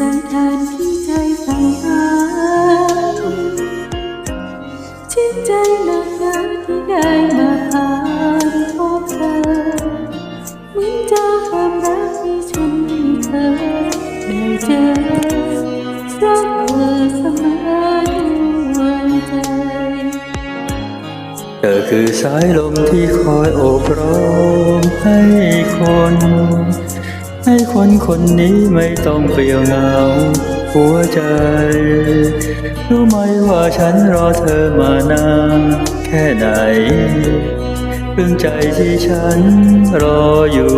สันทานที่ใจใฝันหาชื่นใจนักหนาที่ได้มาผ่านพบเธอเหมือนเจอความรักที่ฉันให้เธอได้เจอรักเธอเสมอดวงใจเธอคือสายลมที่คอยโอบร้อมให้คน ให้คนคนนี้ไม่ต้องเปลี่ยวเหงา หัวใจ รู้ไหมว่าฉันรอเธอมานานแค่ไหนเรื่องใจที่ฉันรออยู่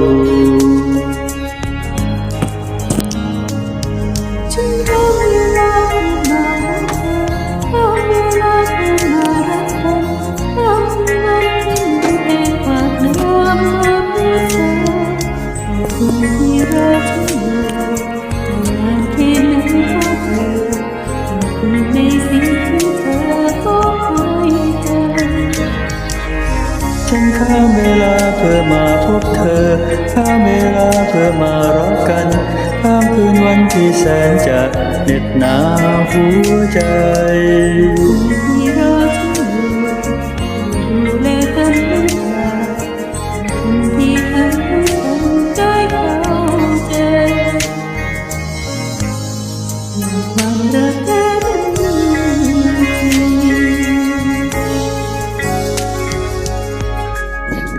เพื่อมาพบเธอข้ามเวลาเพื่อมารักกันข้ามคืนวันที่แสนจะเหน็ดหนาวหัวใจ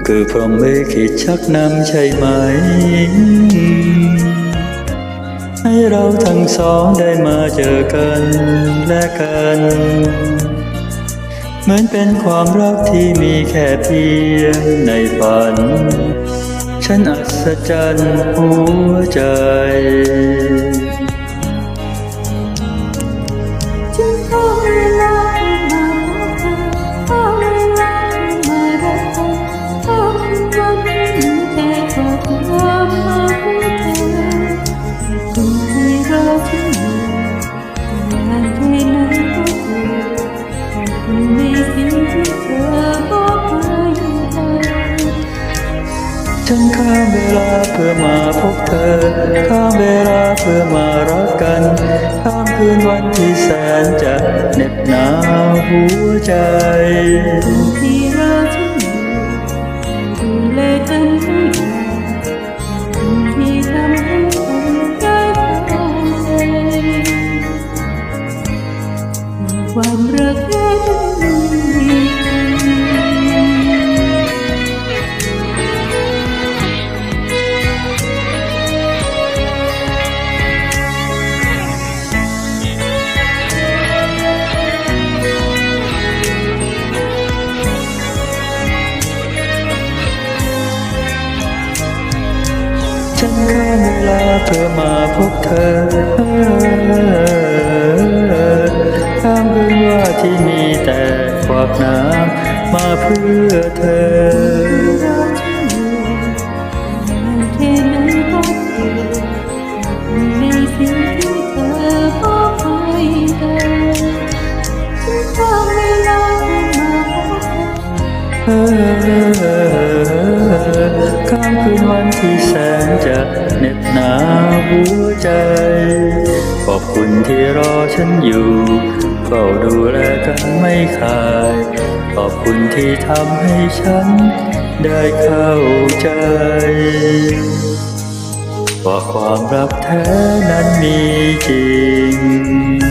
คือพรหมลิขิตชักนำใช่ไหม ให้เราทั้งสองได้มาเจอกันและกัน เหมือนเป็นความรักที่มีแค่เพียงในฝัน ฉันอัศจรรย์หัวใจ ลาเพื่อมาพบเธอ ข้ามเวลาเพื่อมารักกัน ข้ามคืนวันที่แสนจะเหน็บหนาวหัวใจที่รอฉันอยู่ดูแลกันทุกอย่างที่ทำให้ฉันได้เข้าใจความ ลาเพื่อมาพบเธอข้ามเรือที่มีแต่ความน้ำมาเพื่อเธอ หัวใจ ขอบคุณที่รอฉันอยู่เฝ้าดูแลกันไม่ขาดขอบคุณที่ทำให้ฉันได้เข้าใจ ว่าความรักแท้นั้นมีจริง